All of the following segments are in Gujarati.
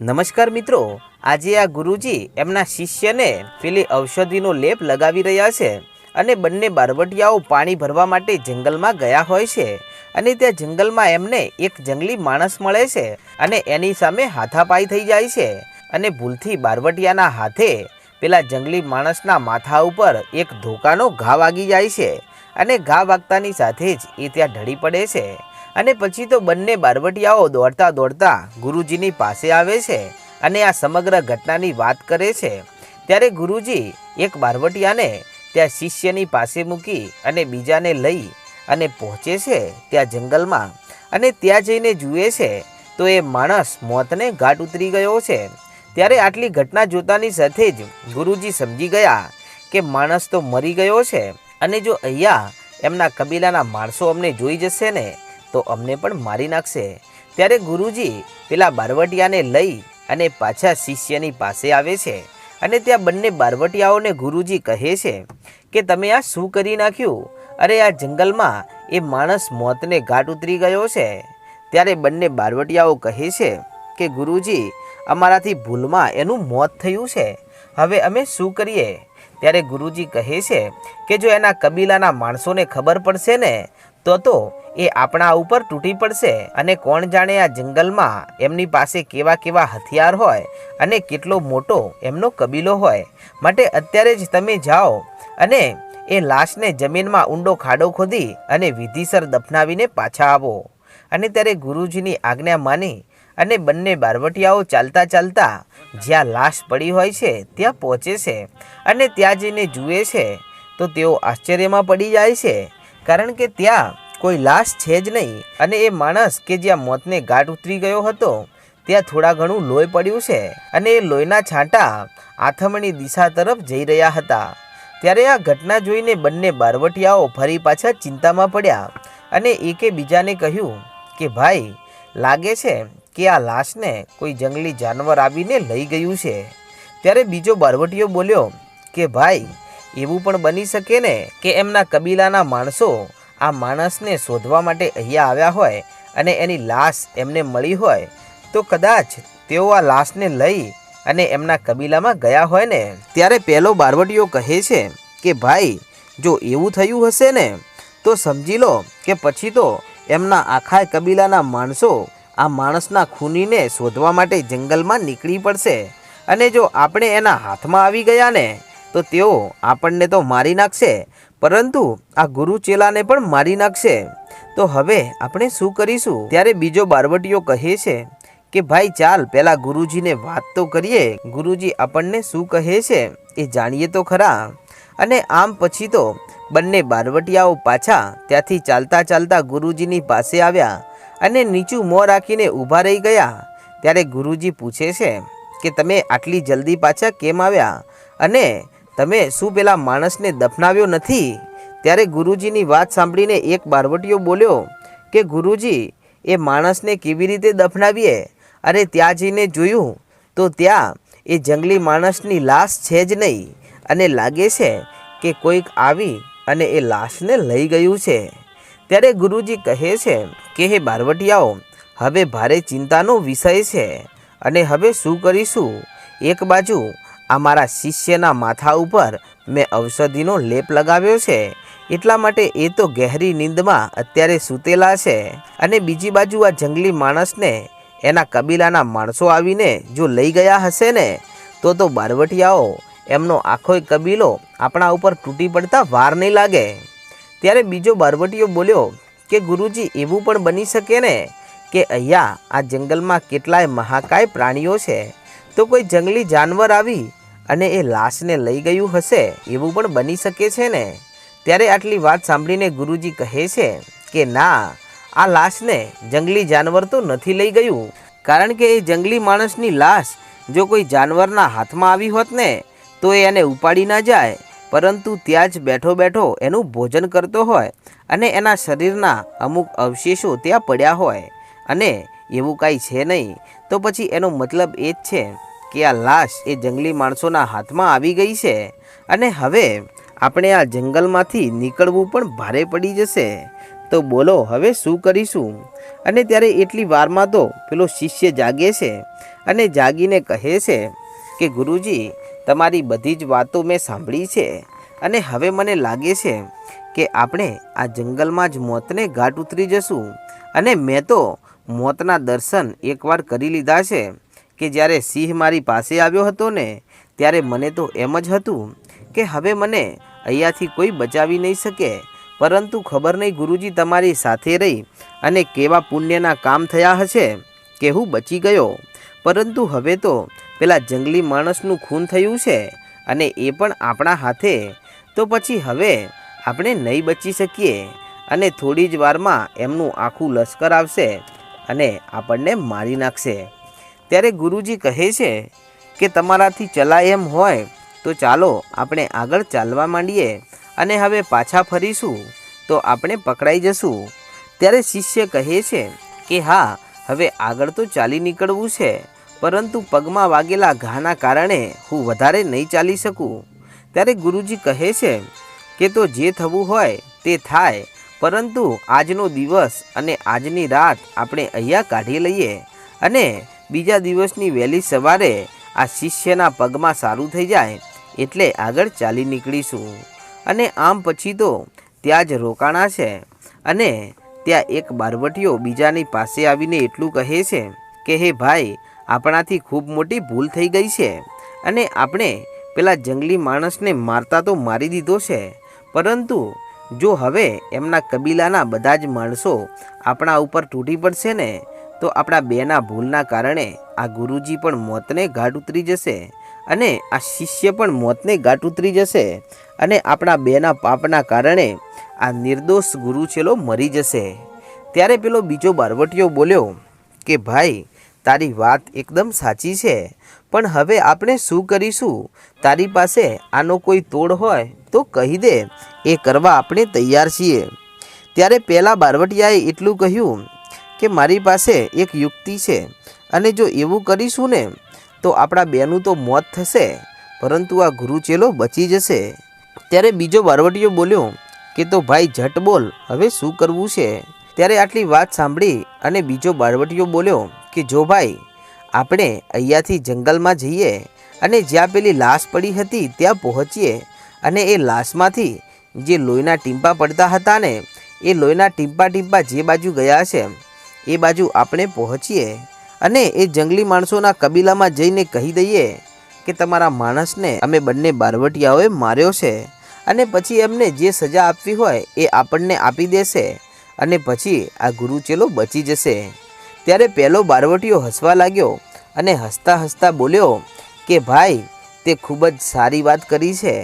નમસ્કાર મિત્રો, આજે આ ગુરુજી એમના શિષ્યને પેલી ઔષધિનો લેપ લગાવી રહ્યા છે અને બંને બારવટિયાઓ પાણી ભરવા માટે જંગલમાં ગયા હોય છે અને ત્યાં જંગલમાં એમને એક જંગલી માણસ મળે છે અને એની સામે હાથાપાઈ થઈ જાય છે અને ભૂલથી બારવટિયાના હાથે પેલા જંગલી માણસના માથા ઉપર એક ધોકાનો ઘા વાગી જાય છે અને ઘા વાગતાની સાથે જ એ ત્યાં ઢળી પડે છે. અને પછી તો બંને બારવટિયાઓ દોડતા દોડતા ગુરુજીની પાસે આવે છે અને આ સમગ્ર ઘટનાની વાત કરે છે. ત્યારે ગુરુજી એક બારવટિયાને ત્યાં શિષ્યની પાસે મૂકી અને બીજાને લઈ અને પહોંચે છે ત્યાં જંગલમાં. અને ત્યાં જઈને જુએ છે તો એ માણસ મોતને ઘાટ ઉતરી ગયો છે. ત્યારે આટલી ઘટના જોતાની સાથે જ ગુરુજી સમજી ગયા કે માણસ તો મરી ગયો છે અને જો અહીંયા એમના કબીલાના માણસો અમને જોઈ જશે ને તો અમને પણ મારી નાખશે. ત્યારે ગુરુજી પેલા બારવટિયાને લઈ અને પાછા શિષ્યની પાસે આવે છે અને ત્યાં બંને બારવટિયાઓને ગુરુજી કહે છે કે, તમે આ શું કરી નાખ્યું? અરે, આ જંગલમાં એ માણસ મોતને ઘાટ ઉતરી ગયો છે. ત્યારે બંને બારવટિયાઓ કહે છે કે, ગુરુજી, અમારાથી ભૂલમાં એનું મોત થયું છે. હવે અમે શું કરીએ? ત્યારે ગુરુજી કહે છે કે, જો એના કબીલાના માણસોને ખબર પડશે ને, તો તો એ આપણા ઉપર તૂટી પડશે અને કોણ જાણે આ જંગલમાં એમની પાસે કેવા કેવા હથિયાર હોય અને કેટલો મોટો એમનો કબીલો હોય. માટે અત્યારે જ તમે જાઓ અને એ લાશને જમીનમાં ઊંડો ખાડો ખોદી અને વિધિસર દફનાવીને પાછા આવો. અને ત્યારે ગુરુજીની આજ્ઞા માની અને બંને બારવટિયાઓ ચાલતા ચાલતા જ્યાં લાશ પડી હોય છે ત્યાં પહોંચે છે અને ત્યાં જઈને જુએ છે તો તેઓ આશ્ચર્યમાં પડી જાય છે. કારણ કે ત્યાં કોઈ લાશ છે જ નહીં. અને એ માણસ કે જ્યાં મોતને ઘાટ ઉતરી ગયો હતો, ત્યાં થોડા ઘણું લોહી પડ્યું છે. અને એ લોહીના છાંટા આથમણી દિશા તરફ જઈ રહ્યા હતા. ત્યારે આ ઘટના જોઈને બંને બારવટિયાઓ ફરી પાછા ચિંતામાં પડ્યા. અને એકે બીજાને કહ્યું કે, ભાઈ, લાગે છે કે આ લાશને કોઈ જંગલી જાનવર આવીને લઈ ગયું છે. ત્યારે બીજો બારવટીયો બોલ્યો કે, ભાઈ, એવું પણ બની શકે ને કે એમના કબીલાના માણસો આ માણસને શોધવા માટે અહીંયા આવ્યા હોય અને એની લાશ એમને મળી હોય, તો કદાચ તેઓ આ લાશને લઈ અને એમના કબીલામાં ગયા હોય ને. ત્યારે પહેલો બારવટીયો કહે છે કે, ભાઈ, જો એવું થયું હશે ને, તો સમજી લો કે પછી તો એમના આખા કબીલાના માણસો આ માણસના ખૂનીને શોધવા માટે જંગલમાં નીકળી પડશે. અને જો આપણે એના હાથમાં આવી ગયા ને, તો તેઓ આપણને તો મારી નાખશે પરંતુ આ ગુરુ ચેલાને પણ મારી નાખશે. તો હવે આપણે શું કરીશું? ત્યારે બીજો બારવટીઓ કહે છે કે, ભાઈ, ચાલ પહેલાં ગુરુજીને વાત તો કરીએ. ગુરુજી આપણને શું કહે છે એ જાણીએ તો ખરા. અને આમ પછી તો બંને બારવટિયાઓ પાછા ત્યાંથી ચાલતા ચાલતા ગુરુજીની પાસે આવ્યા અને નીચું મોં રાખીને ઊભા રહી ગયા. ત્યારે ગુરુજી પૂછે છે કે, તમે આટલી જલ્દી પાછા કેમ આવ્યા? અને તમે શું પેલા માણસને દફનાવ્યો નથી? ત્યારે ગુરુજીની વાત સાંભળીને એક બારવટીયો બોલ્યો કે, ગુરુજી, એ માણસને કેવી રીતે દફનાવીએ? અરે, ત્યાં જઈને જોયું તો ત્યાં એ જંગલી માણસની લાશ છે જ નહીં. અને લાગે છે કે કોઈક આવી અને એ લાશને લઈ ગયું છે. ત્યારે ગુરુજી કહે છે કે, હે બારવટિયાઓ, હવે ભારે ચિંતાનો વિષય છે. અને હવે શું કરીશું? એક બાજુ આ મારા શિષ્યના માથા ઉપર મેં ઔષધિનો લેપ લગાવ્યો છે. એટલા માટે એ તો ગહેરી નીંદમાં અત્યારે સૂતેલા છે. અને બીજી બાજુ આ જંગલી માણસને, એના કબીલાના માણસો આવીને જો લઈ ગયા હશે ને, તો તો બારવટિયાઓ, એમનો આખો કબીલો આપણા ઉપર તૂટી પડતા વાર નહીં લાગે. ત્યારે બીજો બારવટીયો બોલ્યો કે ગુરુજી, એવું પણ બની શકે ને કે અહીંયા આ જંગલમાં કેટલાય મહાકાય પ્રાણીઓ છે. તો કોઈ જંગલી જાનવર આવી અને એ લાશને લઈ ગયું હશે, એવું પણ બની શકે છે ને? ત્યારે આટલી વાત સાંભળીને ગુરુજી કહે છે કે, ના, આ લાશને જંગલી જાનવર તો નથી લઈ ગયું. કારણ કે એ જંગલી માણસની લાશ જો કોઈ જાનવરના હાથમાં આવી હોત ને, તો એ એને ઉપાડી ના જાય. પરંતુ ત્યાં જ બેઠો બેઠો એનું ભોજન કરતો હોય અને એના શરીરના અમુક અવશેષો ત્યાં પડ્યા હોય. અને એવું કાંઈ છે નહીં. તો પછી એનો મતલબ એ જ છે કે આ લાશ એ જંગલી માણસોના હાથમાં આવી ગઈ છે અને હવે આપણે આ જંગલમાંથી નીકળવું પણ ભારે પડી જશે. તો બોલો, હવે શું કરીશું? અને ત્યારે એટલી વારમાં તો પેલો શિષ્ય જાગે છે અને જાગીને કહે છે કે, ગુરુજી, તમારી બધી જ વાતો મેં સાંભળી છે અને હવે મને લાગે છે કે આપણે આ જંગલમાં જ મોતને ઘાટ ઉતરી જશું અને મેં તો મોતના દર્શન એકવાર કરી લીધા છે કે જ્યારે સિંહ મારી પાસે આવ્યો હતો ને, ત્યારે મને તો એમ જ હતું કે હવે મને અહીંયાથી કોઈ બચાવી નહીં શકે. પરંતુ ખબર નહીં ગુરુજી તમારી સાથે રહી અને કેવા પુણ્યના કામ થયા હશે કે હું બચી ગયો. પરંતુ હવે તો પેલા જંગલી માણસનું ખૂન થયું છે અને એ પણ આપણા હાથે. તો પછી હવે આપણે નહીં બચી શકીએ અને થોડી જ વારમાં એમનું આખું લશ્કર આવશે. અને આપણને મારી નાખશે. ત્યારે ગુરુજી કહે છે કે તમારાથી ચલાય એમ હોય તો ચાલો આપણે આગળ ચાલવા માંડીએ અને હવે પાછા ફરીશું તો આપણે પકડાઈ જશું. ત્યારે શિષ્ય કહે છે કે હા, હવે આગળ તો ચાલી નીકળવું છે, પરંતુ પગમાં વાગેલા ઘાના કારણે હું વધારે નહીં ચાલી શકું. ત્યારે ગુરુજી કહે છે કે તો જે થવું હોય તે થાય પરંતુ આજનો દિવસ અને આજની રાત આપણે અહીંયા કાઢી લઈએ અને બીજા દિવસની વહેલી સવારે આ શિષ્યના પગમાં સારું થઈ જાય એટલે આગળ ચાલી નીકળીશું. અને આમ પછી તો ત્યાં જ રોકાણા છે અને ત્યાં એક બારવટીયો બીજાની પાસે આવીને એટલું કહે છે કે, હે ભાઈ, આપણાથી ખૂબ મોટી ભૂલ થઈ ગઈ છે અને આપણે પેલા જંગલી માણસને મારતા તો મારી દીધો છે, પરંતુ જો હવે એમના કબીલાના બધા જ માણસો આપણા ઉપર તૂટી પડશે ને, તો આપણા બેના ભૂલના કારણે આ ગુરુજી પણ મોતને ઘાટ ઉતરી જશે અને આ શિષ્ય પણ મોતને ઘાટ ઉતરી જશે અને આપણા બેના પાપના કારણે આ નિર્દોષ ગુરુ છેલ્લો મરી જશે. ત્યારે પેલો બીજો બારવટીયો બોલ્યો કે, ભાઈ તારી વાત એકદમ સાચી છે. પણ હવે આપણે શું કરીશું? તારી પાસે આનો કોઈ તોડ હોય તો કહી દે. એ કરવા આપણે તૈયાર છીએ. ત્યારે પહેલાં બારવટિયાએ એટલું કહ્યું કે મારી પાસે એક યુક્તિ છે અને જો એવું કરીશું ને, તો આપણા બેનું તો મોત થશે, પરંતુ આ ગુરુચેલો બચી જશે. ત્યારે બીજો બારવટીયો બોલ્યો કે તો ભાઈ ઝટ બોલ, હવે શું કરવું છે? ત્યારે આટલી વાત સાંભળી અને બીજો બારવટીયો બોલ્યો કે જો ભાઈ, આપણે અહીંયાથી જંગલમાં જઈએ અને જ્યાં પેલી લાશ પડી હતી ત્યાં પહોંચીએ અને એ લાશમાંથી જે લોહીના ટીમ્પા પડતા હતા ને, એ લોહીના ટીમ્પા ટીમ્પા જે બાજુ ગયા છે એ બાજુ આપણે પહોંચીએ અને એ જંગલી માણસોના કબીલામાં જઈને કહી દઈએ કે તમારા માણસને અમે બંને બારવટિયાઓએ માર્યો છે અને પછી એમને જે સજા આપવી હોય એ આપણને આપી દેશે અને પછી આ ગુરુચેલો બચી જશે. ત્યારે પહેલો બારવટીયો હસવા લાગ્યો અને હસતા હસતા બોલ્યો કે, ભાઈ, તે ખૂબ જ સારી વાત કરી છે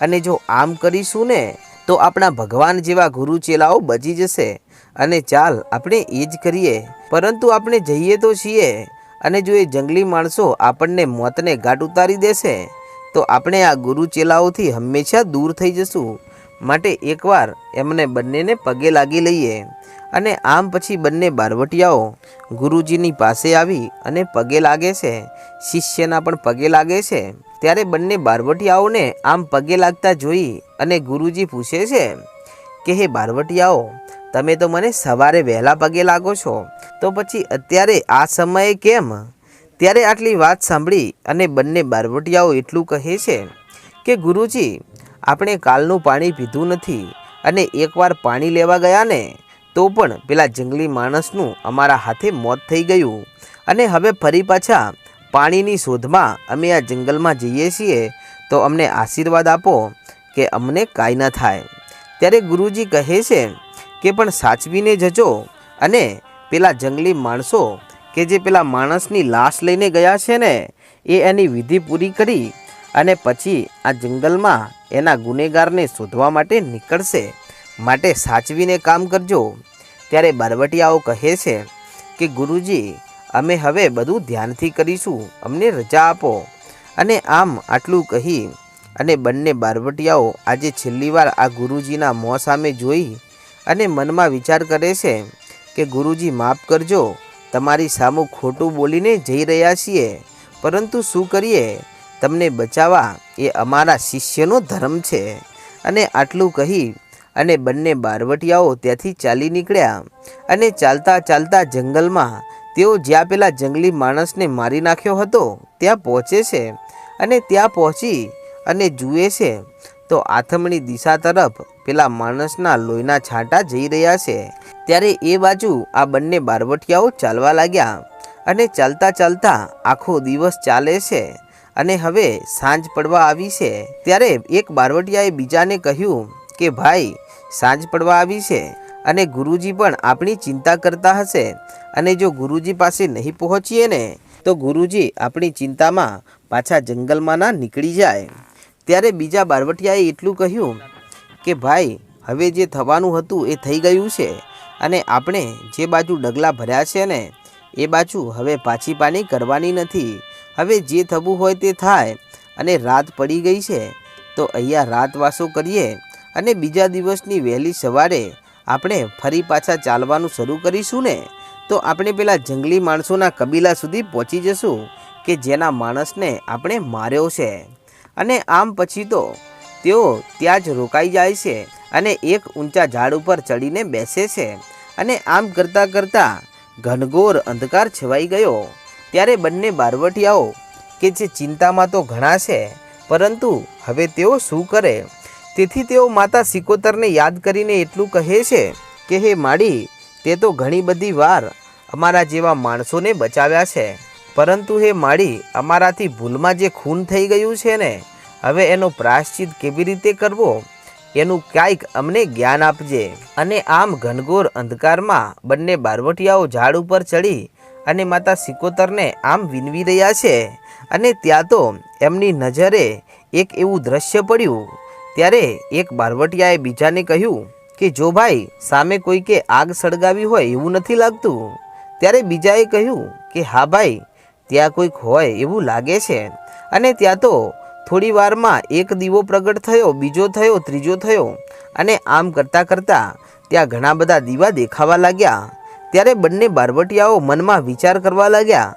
અને જો આમ કરીશું ને, તો આપણા ભગવાન જેવા ગુરુ ચેલાઓ બચી જશે અને ચાલ, આપણે એ જ કરીએ. પરંતુ આપણે જઈએ તો છીએ અને જો એ જંગલી માણસો આપણને મોતને ઘાટ ઉતારી દેશે, તો આપણે આ ગુરુ ચેલાઓથી હંમેશા દૂર થઈ જશું. માટે એકવાર એમને બંનેને પગે લાગી લઈએ. અને આમ પછી બંને બારવટિયાઓ ગુરુજીની પાસે આવી અને પગે લાગે છે. શિષ્યના પણ પગે લાગે છે. ત્યારે બંને બારવટિયાઓને આમ પગે લાગતા જોઈ અને ગુરુજી પૂછે છે, કે હે બારવટિયાઓ, તમે તો મને સવારે વહેલા પગે લાગો છો. તો પછી અત્યારે આ સમયે કેમ? ત્યારે આટલી વાત સાંભળી અને બંને બારવટિયાઓ એટલું કહે છે કે, ગુરુજી, આપણે કાલનું પાણી પીધું નથી અને એકવાર પાણી લેવા ગયા ને તો પણ પેલા જંગલી માણસનું અમારા હાથે મોત થઈ ગયું. અને હવે ફરી પાછા પાણીની શોધમાં અમે આ જંગલમાં જઈએ છીએ, તો અમને આશીર્વાદ આપો કે અમને કાંઈ ન થાય. ત્યારે ગુરુજી કહે છે કે પણ સાચવીને જજો અને પેલા જંગલી માણસો કે જે પેલા માણસની લાશ લઈને ગયા છે ને, એ એની વિધિ પૂરી કરી અને પછી આ જંગલમાં એના ગુનેગારને શોધવા માટે નીકળશે. માટે સાચવીને કામ કરજો. ત્યારે બારવટિયાઓ કહે છે કે, ગુરુજી, અમે હવે બધું ધ્યાનથી કરીશું. અમને રજા આપો. અને આમ આટલું કહી અને બંને બારવટિયાઓ આજે છેલ્લી વાર આ ગુરુજીના મોં સામે જોઈ અને મનમાં વિચાર કરે છે કે, ગુરુજી, માફ કરજો. તમારી સામું ખોટું બોલીને જઈ રહ્યા છીએ. પરંતુ શું કરીએ? તમને બચાવવા એ અમારા શિષ્યનો ધર્મ છે. અને આટલું કહી અને બંને બારવટિયાઓ ત્યાંથી ચાલી નીકળ્યા અને ચાલતા ચાલતા જંગલમાં તેઓ જ્યાં પેલા જંગલી માણસને મારી નાખ્યો હતો, ત્યાં પહોંચે છે અને ત્યાં પહોંચી અને જુએ છે, તો આથમણી દિશા તરફ પેલા માણસના લોહીના છાંટા જઈ રહ્યા છે. ત્યારે એ બાજુ આ બંને બારવટિયાઓ ચાલવા લાગ્યા અને ચાલતા ચાલતા આખો દિવસ ચાલે છે અને હવે સાંજ પડવા આવી છે. ત્યારે એક બારવટિયાએ બીજાને કહ્યું કે, ભાઈ સાંજ પડવા આવી છે અને ગુરુજી પણ આપણી ચિંતા કરતા હશે અને જો ગુરુજી પાસે નહીં પહોંચીએ ને, તો ગુરુજી આપણી ચિંતામાં પાછા જંગલમાં ના નીકળી જાય. ત્યારે બીજા બારવટિયાએ એટલું કહ્યું કે, ભાઈ, હવે જે થવાનું હતું એ થઈ ગયું છે અને આપણે જે બાજુ ડગલા ભર્યા છે ને, એ બાજુ હવે પાછી પાની કરવાની નથી. હવે જે થવું હોય તે થાય અને રાત પડી ગઈ છે, તો અહીંયા રાતવાસો કરીએ. અને બીજા દિવસની વહેલી સવારે આપણે ફરી પાછા ચાલવાનું શરૂ કરીશું ને? તો આપણે પેલા જંગલી માણસોના કબીલા સુધી પહોંચી જશું, કે જેના માણસને આપણે માર્યો છે. અને આમ પછી તો તેઓ ત્યાં જ રોકાઈ જાય છે અને એક ઊંચા ઝાડ ઉપર ચડીને બેસે છે. અને આમ કરતાં કરતાં ઘનઘોર અંધકાર છવાઈ ગયો. ત્યારે બંને બારવટિયાઓ કે જે ચિંતામાં તો ઘણા છે, પરંતુ હવે તેઓ શું કરે? તેથી તેઓ માતા સિકોતરને યાદ કરીને એટલું કહે છે કે, હે માડી, તે તો ઘણી બધી વાર અમારા જેવા માણસોને બચાવ્યા છે. પરંતુ હે માડી, અમારાથી ભૂલમાં જે ખૂન થઈ ગયું છે ને, હવે એનો પ્રાયશ્ચિત કેવી રીતે કરવો? એનું કાંઈક અમને જ્ઞાન આપજે. અને આમ ઘનઘોર અંધકારમાં બંને બારવટિયાઓ ઝાડ ઉપર ચડી અને માતા સિકોતરને આમ વિનવી રહ્યા છે. અને ત્યાં તો એમની નજરે એક એવું દ્રશ્ય પડ્યું ત્યારે એક બારવટિયાએ બીજાને કહ્યું કે, જો ભાઈ, સામે કોઈકે આગ સળગાવી હોય એવું નથી લાગતું. ત્યારે બીજાએ કહ્યું કે, હા ભાઈ, ત્યાં કોઈક હોય એવું લાગે છે. અને ત્યાં તો થોડી વારમાં એક દીવો પ્રગટ થયો, બીજો થયો, ત્રીજો થયો અને આમ કરતાં કરતાં ત્યાં ઘણા બધા દીવા દેખાવા લાગ્યા. ત્યારે બંને બારવટિયાઓ મનમાં વિચાર કરવા લાગ્યા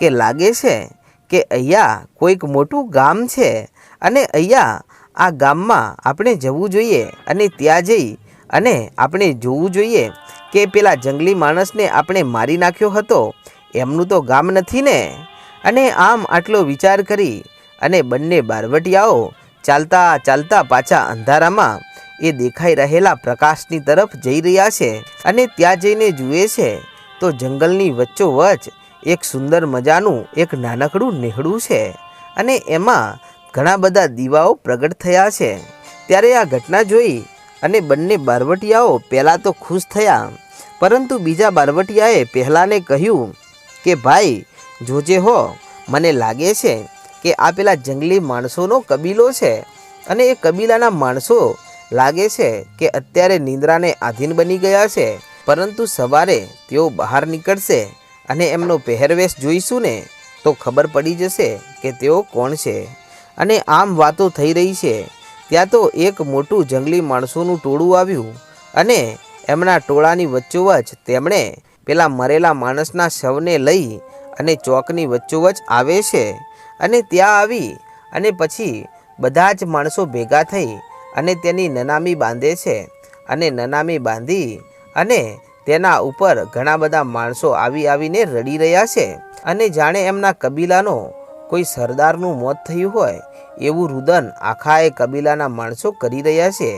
કે, લાગે છે કે અહીંયા કોઈક મોટું ગામ છે અને અહીંયા આ ગામમાં આપણે જવું જોઈએ અને ત્યાં જઈ અને આપણે જોવું જોઈએ કે પેલા જંગલી માણસને આપણે મારી નાખ્યો હતો. એમનું તો ગામ નથી ને? અને આમ આટલો વિચાર કરી અને બંને બારવટિયાઓ ચાલતા ચાલતા પાછા અંધારામાં એ દેખાઈ રહેલા પ્રકાશની તરફ જઈ રહ્યા છે અને ત્યાં જઈને જુએ છે તો જંગલની વચ્ચોવચ એક સુંદર મજાનું એક નાનકડું નેહડું છે અને એમાં ઘણા બધા દીવાઓ પ્રગટ થયા છે. ત્યારે આ ઘટના જોઈ અને બંને બારવટિયાઓ પહેલાં તો ખુશ થયા. પરંતુ બીજા બારવટિયાએ પહેલાંને કહ્યું કે, ભાઈ, જોજે હો, મને લાગે છે કે આ પેલા જંગલી માણસોનો કબીલો છે અને એ કબીલાના માણસો લાગે છે કે અત્યારે નિંદ્રાને આધીન બની ગયા છે. પરંતુ સવારે તેઓ બહાર નીકળશે અને એમનો પહેરવેશ જોઈશું ને, તો ખબર પડી જશે કે તેઓ કોણ છે. અને આમ વાતો થઈ રહી છે. ત્યાં તો એક મોટું જંગલી માણસોનું ટોળું આવ્યું અને એમના ટોળાની વચ્ચોવચ તેમણે પેલા મરેલા માણસના શવને લઈ અને ચોકની વચ્ચોવચ આવે છે અને ત્યાં આવી અને પછી બધા જ માણસો ભેગા થઈ અને તેની નનામી બાંધે છે અને નનામી બાંધી અને તેના ઉપર ઘણા બધા માણસો આવી આવીને રડી રહ્યા છે અને જાણે એમના કબીલાનો કોઈ સરદારનું મોત થયું હોય એવું રુદન આખા એ કબીલાના માણસો કરી રહ્યા છે.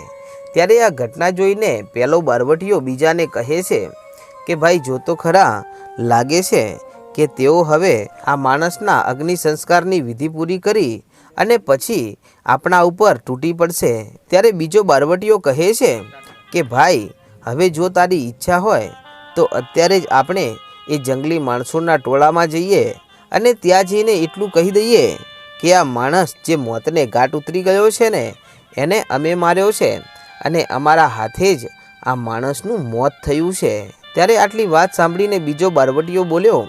ત્યારે આ ઘટના જોઈને પેલો બારવટીઓ બીજાને કહે છે કે, ભાઈ, જો તો ખરા લાગે છે કે તેઓ હવે આ માણસના અગ્નિ સંસ્કારની વિધિ પૂરી કરી અને પછી આપણા ઉપર તૂટી પડશે. ત્યારે બીજો બારવટીયો કહે છે કે, ભાઈ, હવે જો તારી ઈચ્છા હોય તો અત્યારે જ આપણે એ જંગલી માણસોના ટોળામાં જઈએ અને ત્યાં જઈને એટલું કહી દઈએ કે આ માણસ જે મોતને ઘાટ ઉતરી ગયો છે ને, એને અમે માર્યો છે અને અમારા હાથે જ આ માણસનું મોત થયું છે. ત્યારે આટલી વાત સાંભળીને બીજો બારવટીયો બોલ્યો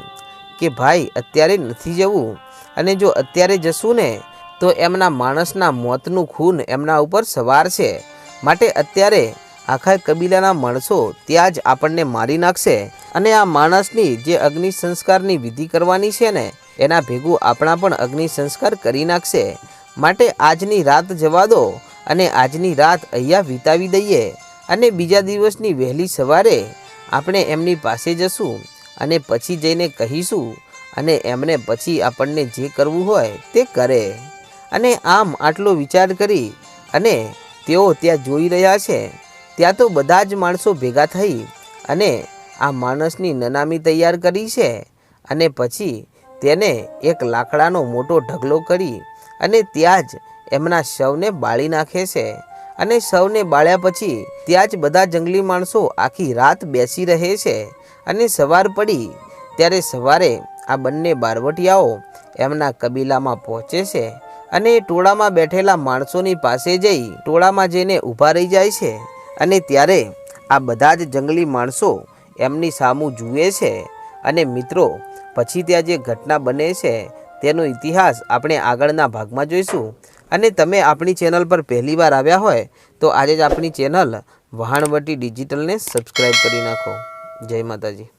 કે, ભાઈ, અત્યારે નથી જવું. અને જો અત્યારે જશું ને, તો એમના માણસના મોતનું ખૂન એમના ઉપર સવાર છે. માટે અત્યારે આખા કબીલાના માણસો ત્યાં જ આપણને મારી નાખશે અને આ માણસની જે અગ્નિ સંસ્કારની વિધિ કરવાની છે ને, એના ભેગું આપણા પણ અગ્નિ સંસ્કાર કરી નાખશે. માટે આજની રાત જવા દો અને આજની રાત અહીંયા વિતાવી દઈએ અને બીજા દિવસની વહેલી સવારે આપણે એમની પાસે જશું અને પછી જઈને કહીશું અને એમને પછી આપણને જે કરવું હોય તે કરે. અને આમ આટલો વિચાર કરી અને તેઓ ત્યાં જોઈ રહ્યા છે. ત્યાં તો બધા જ માણસો ભેગા થઈ અને આ માણસની નનામી તૈયાર કરી છે અને પછી તેને એક લાકડાનો મોટો ઢગલો કરી અને ત્યાં જ એમના શવને બાળી નાખે છે. અને શવને બાળ્યા પછી ત્યાં જ બધા જંગલી માણસો આખી રાત બેસી રહે છે અને સવાર પડી ત્યારે સવારે આ બંને બારવટિયાઓ એમના કબીલામાં પહોંચે છે અને ટોળામાં બેઠેલા માણસોની પાસે જઈ ટોળામાં જઈને ઊભા રહી જાય છે. અને ત્યારે આ બધા જ જંગલી માણસો એમની સામું જુએ છે અને મિત્રો, પછી ત્યાં જે ઘટના બને છે, તેનો ઇતિહાસ આપણે આગળના ભાગમાં જોઈશું. અને તમે આપણી ચેનલ પર પહેલી વાર આવ્યા હોય, તો આજે જ આપણી ચેનલ વહાણવટી ડિજિટલને સબસ્ક્રાઈબ કરી નાખો. જય માતાજી.